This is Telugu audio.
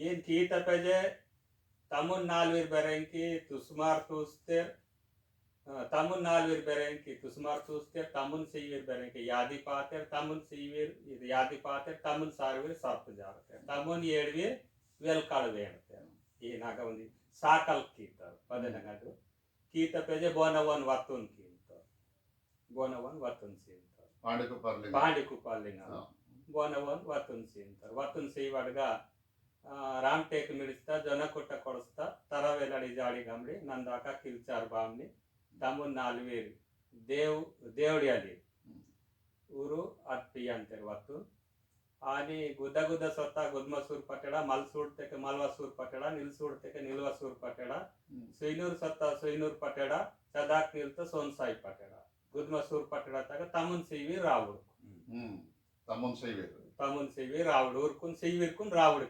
ಏನು ತೀತ ಪಜೆ ತಮ್ಮನ್ ನಾಲ್ವೀರ್ ಬೆರೆಂಕಿ ತುಸುಮಾರ್ ತೂಸ್ತೇರ್ ತಮ್ಮನ್ ನಾಲ್ವೀರ್ ಬೆರೆಂಕಿ ತುಸುಮಾರ್ ತೂಸ್ತೇರ್ ತಮ್ಮನ್ ಸೀವೀರ್ ಬೆರೆಂಕಿ ಯಾದಿ ಪಾತೇರ್ ತಮ್ಮನ್ ಸೀವೀರ್ ಇದು ಯಾದಿ ಪಾತೇರ್ ತಮ್ಮನ್ ಸಾರ್ವೀರ್ ಸತ್ತು ಜಾರತೆ ತಮ್ಮನ್ ಏಳ್ವೀರ್ ವೆಲ್ಕಾಳ್ವೆ ಅಂತೆ ಏನಾಗ ಒಂದು ಸಾಕಲ್ ಕೀತ ಪದನಗದು ಕೀತ ಪೆಜೆ ಬೋನವನ್ ವತ್ತುನ್ ಕೀಂತ ಬೋನವನ್ ವತ್ತುನ್ ಸೀಂತ ಪಾಂಡಿಕುಪಾರ್ಲಿಂಗ ಪಾಂಡಿಕುಪಾರ್ಲಿಂಗ ಬೋನವನ್ ವತ್ತುನ್ ಸೀಂತ ವತ್ತುನ್ ಸೀವಾಡ್ಗ రామ్ రామ్టేక్ నిడుస్తా జొన్న కుట్ట కొడుస్తా తర వెళ్ళడి జాడి గమడి నందాక కిల్చారు బామ్ని దమ్ము నాలువేరు దేవు దేవుడి అది ఊరు అర్పి అంటారు వత్తు. అని గుద్ద గుద్ద సొత్త గుద్మ సూర్ పట్టడ మల్ సూడితే మల్వ సూర్ పట్టడ నిలుసూడితే నిల్వ సూర్ పట్టడ సుయినూరు సొత్త సుయినూరు పట్టడ సదాక్ నీళ్ళతో సోన్సాయి పట్టడ. గుద్మ సూర్ పట్టడ తగ్గ తమ్మున్ సివి రావుడు. తమ్మున్ సివి తమున్ సివి రావుడు ఊరుకుని సివిరుకుని రావుడు